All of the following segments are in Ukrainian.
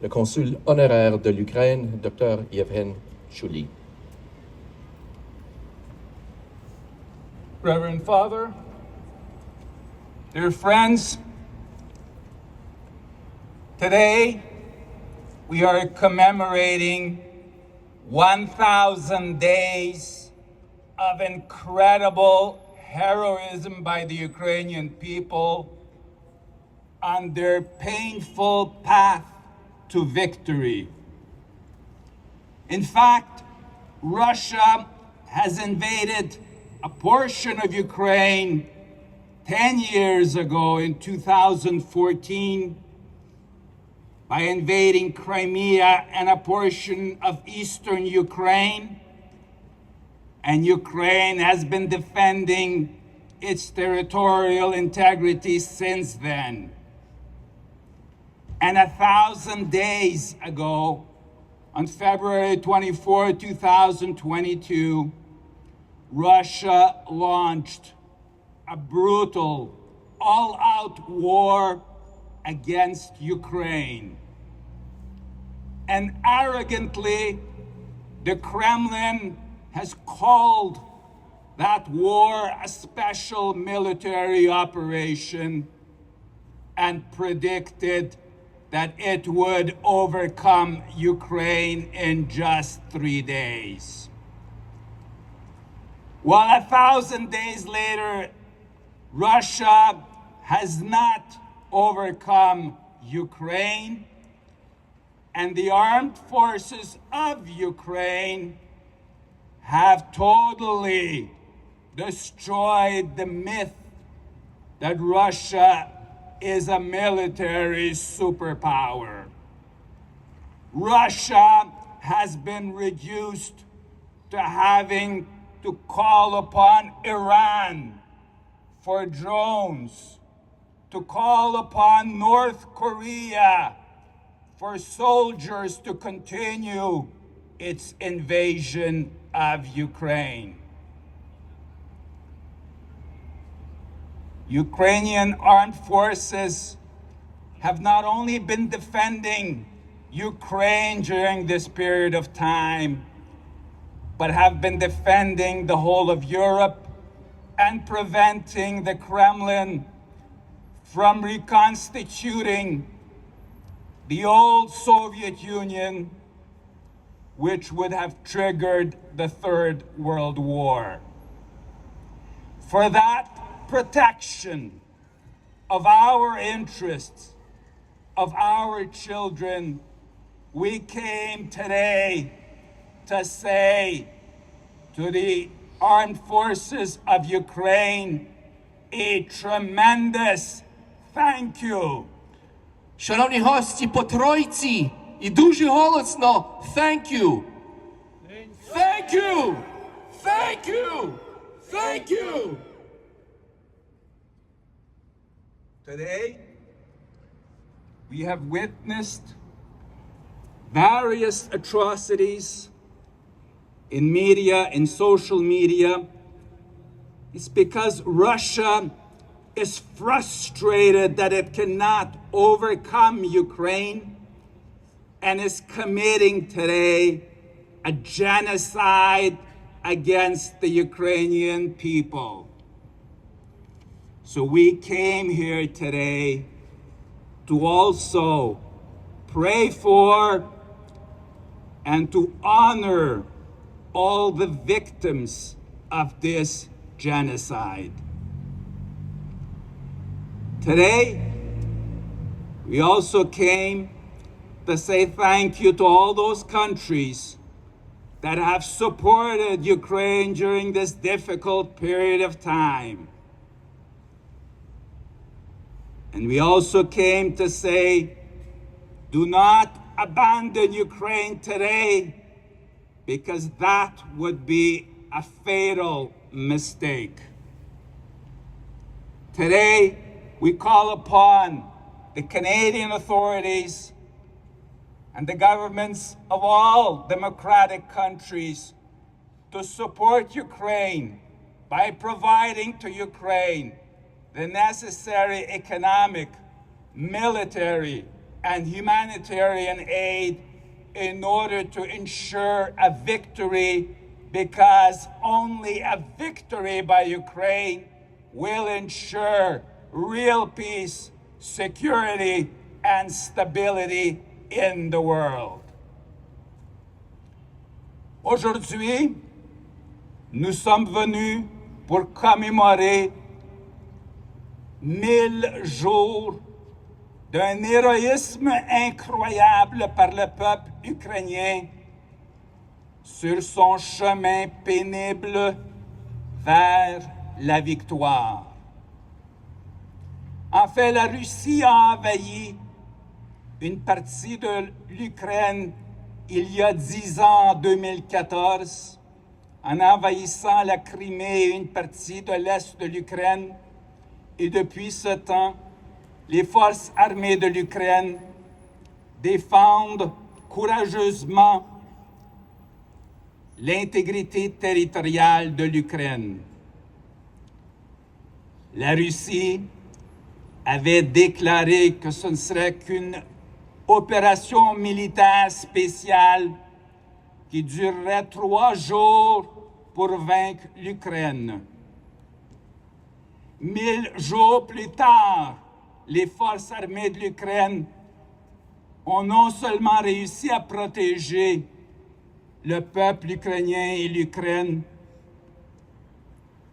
le consul honoraire de l'Ukraine, Dr. Yevhen Chouli. Reverend Father, dear friends, today we are commemorating 1,000 days of incredible heroism by the Ukrainian people on their painful path to victory. In fact, Russia has invaded a portion of Ukraine 10 years ago in 2014 by invading Crimea and a portion of eastern Ukraine. And Ukraine has been defending its territorial integrity since then. And a thousand days ago, on February 24, 2022, Russia launched a brutal, all out war against Ukraine. And arrogantly, the Kremlin has called that war a special military operation and predicted that it would overcome Ukraine in just three days. Well, a thousand days later, Russia has not overcome Ukraine, and the armed forces of Ukraine have totally destroyed the myth that Russia is a military superpower. Russia has been reduced to having to call upon Iran for drones, to call upon North Korea for soldiers to continue its invasion of Ukraine. Ukrainian armed forces have not only been defending Ukraine during this period of time, but have been defending the whole of Europe and preventing the Kremlin from reconstituting the old Soviet Union, which would have triggered the Third World War. For that protection of our interests, of our children, we came today to say to the armed forces of Ukraine a tremendous thank you. Шановні гості по тройці і дуже голосно thank you. Thank you. Thank you. Thank you. Today, we have witnessed various atrocities in media, in social media. It's because Russia is frustrated that it cannot overcome Ukraine and is committing today a genocide against the Ukrainian people. So we came here today to also pray for and to honor all the victims of this genocide. Today, we also came to say thank you to all those countries that have supported Ukraine during this difficult period of time. And we also came to say, do not abandon Ukraine today because that would be a fatal mistake. Today, we call upon the Canadian authorities and the governments of all democratic countries to support Ukraine by providing to Ukraine the necessary economic, military, and humanitarian aid in order to ensure a victory because only a victory by Ukraine will ensure real peace, security, and stability in the world. Aujourd'hui, nous sommes venus pour commémorer mille jours d'un héroïsme incroyable par le peuple ukrainien sur son chemin pénible vers la victoire. En fait, la Russie a envahi une partie de l'Ukraine il y a dix ans, en 2014, en envahissant la Crimée et une partie de l'Est de l'Ukraine. Et depuis ce temps, les forces armées de l'Ukraine défendent courageusement l'intégrité territoriale de l'Ukraine. La Russie avait déclaré que ce ne serait qu'une opération militaire spéciale qui durerait trois jours pour vaincre l'Ukraine. Mille jours plus tard, les forces armées de l'Ukraine ont non seulement réussi à protéger le peuple ukrainien et l'Ukraine,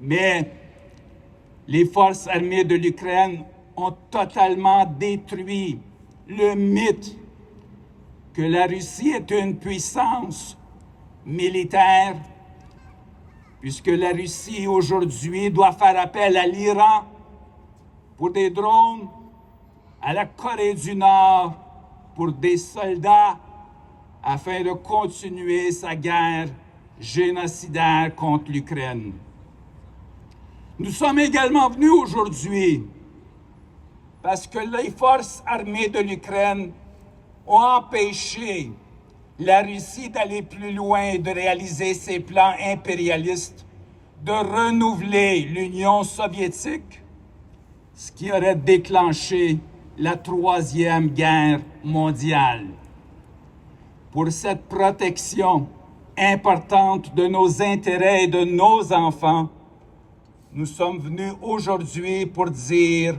mais les forces armées de l'Ukraine ont totalement détruit le mythe que la Russie est une puissance militaire, puisque la Russie aujourd'hui doit faire appel à l'Iran pour des drones, à la Corée du Nord pour des soldats, afin de continuer sa guerre génocidaire contre l'Ukraine. Nous sommes également venus aujourd'hui parce que les forces armées de l'Ukraine ont empêché la Russie d'aller plus loin et de réaliser ses plans impérialistes, de renouveler l'Union soviétique, ce qui aurait déclenché la Troisième Guerre mondiale. Pour cette protection importante de nos intérêts et de nos enfants, nous sommes venus aujourd'hui pour dire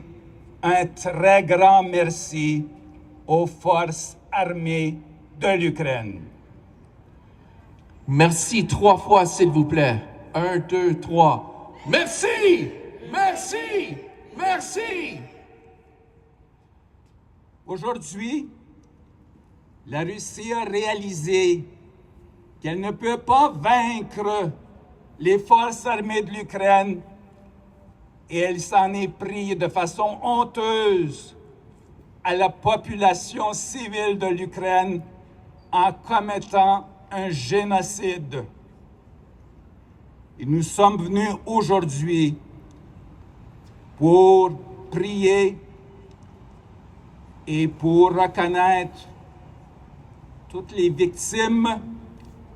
un très grand merci aux forces armées de l'Ukraine. Merci trois fois, s'il vous plaît. Un, deux, trois. Merci! Merci! Merci! Aujourd'hui, la Russie a réalisé qu'elle ne peut pas vaincre les forces armées de l'Ukraine et elle s'en est pris de façon honteuse à la population civile de l'Ukraine en commettant un génocide. Nous sommes venus aujourd'hui pour prier et pour reconnaître toutes les victimes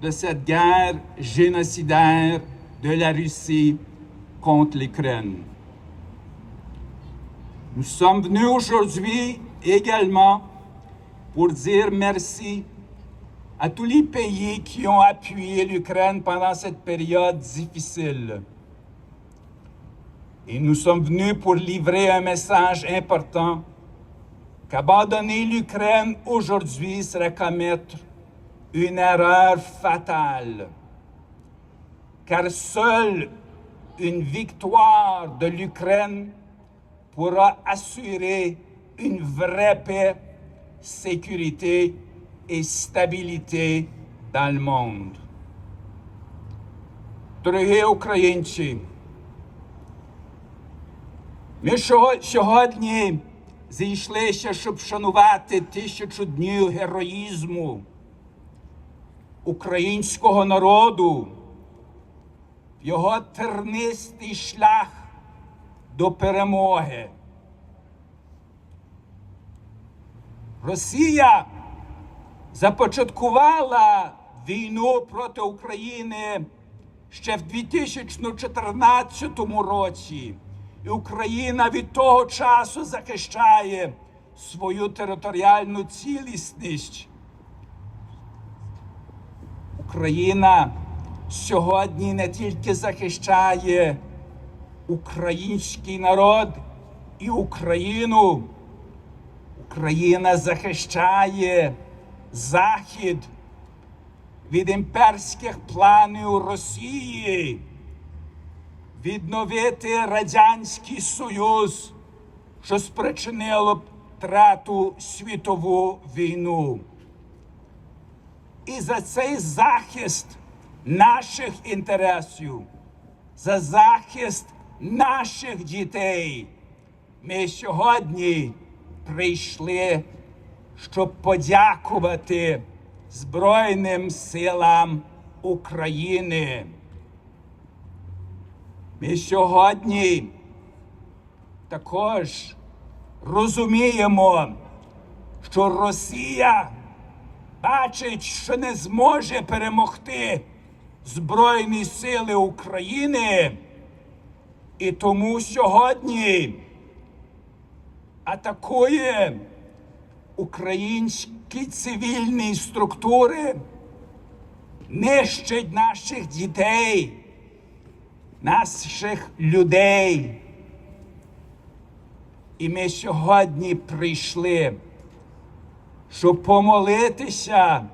de cette guerre génocidaire de la Russie contre l'Ukraine. Nous sommes venus aujourd'hui également pour dire merci à tous les pays qui ont appuyé l'Ukraine pendant cette période difficile. Et nous sommes venus pour livrer un message important qu'abandonner l'Ukraine aujourd'hui serait commettre une erreur fatale. Car seule une victoire de l'Ukraine pourra assurer une vraie paix, sécurité et stabilité dans le monde. Дорогі українці, ми сього- сьогодні зійшлися, щоб вшанувати тисячу днів героїзму українського народу, його тернистий шлях до перемоги. Росія започаткувала війну проти України ще в 2014 році. І Україна від того часу захищає свою територіальну цілісність. Україна сьогодні не тільки захищає український народ і Україну, Україна захищає Захід від імперських планів Росії відновити Радянський Союз, що спричинило б трету світову війну. І за цей захист наших інтересів, за захист наших дітей ми сьогодні прийшли, щоб подякувати Збройним силам України. Ми сьогодні також розуміємо, що Росія бачить, що не зможе перемогти Збройні Сили України. І тому сьогодні атакує українські цивільні структури, нищить наших дітей, наших людей. І ми сьогодні прийшли, щоб помолитися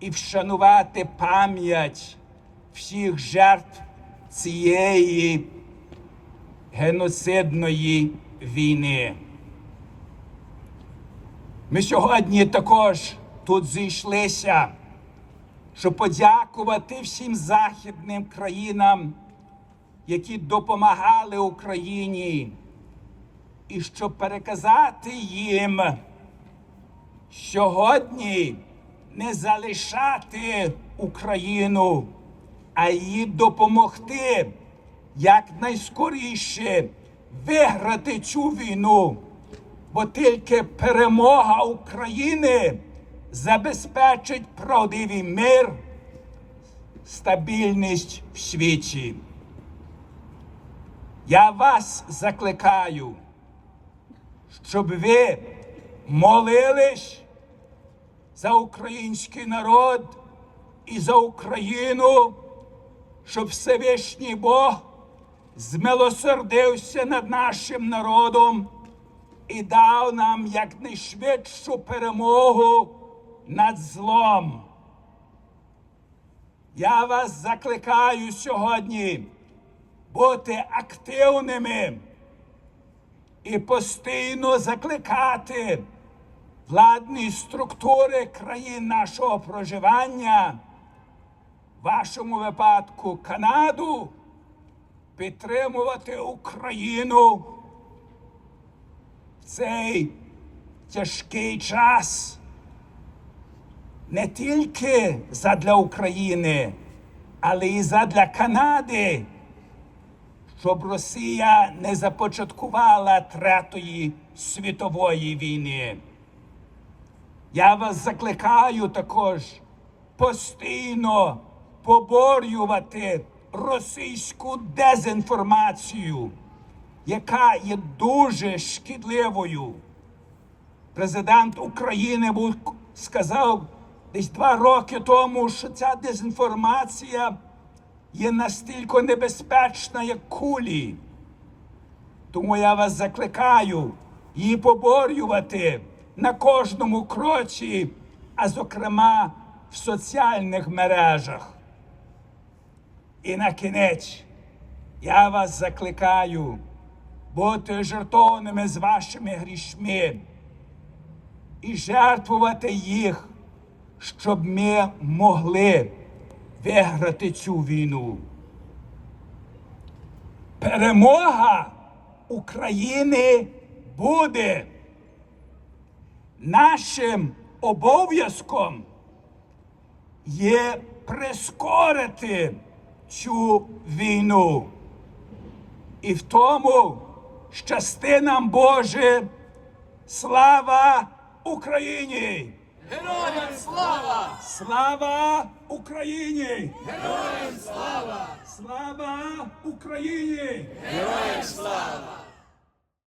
і вшанувати пам'ять всіх жертв цієї геноцидної війни. Ми сьогодні також тут зійшлися, щоб подякувати всім західним країнам, які допомагали Україні, і щоб переказати їм сьогодні не залишати Україну, а їй допомогти якнайскоріше виграти цю війну, бо тільки перемога України забезпечить правдивий мир, стабільність в світі. Я вас закликаю, щоб ви молились за український народ і за Україну, щоб Всевишній Бог змилосердився над нашим народом і дав нам якнайшвидшу перемогу над злом. Я вас закликаю сьогодні бути активними і постійно закликати владні структури країн нашого проживання, в вашому випадку Канаду, підтримувати Україну цей тяжкий час не тільки задля України, але і задля Канади, щоб Росія не започаткувала третої світової війни. Я вас закликаю також постійно поборювати російську дезінформацію, яка є дуже шкідливою. Президент України сказав десь два роки тому, що ця дезінформація є настільки небезпечна, як кулі. Тому я вас закликаю її поборювати на кожному кроці, а зокрема в соціальних мережах. І на кінець я вас закликаю бути жертовними з вашими грішми і жертвувати їх, щоб ми могли виграти цю війну. Перемога України буде нашим обов'язком є прискорити цю війну. І в тому щасти нам Боже, слава Україні! Героям слава! Слава Україні! Героям слава! Слава Україні! Героям слава!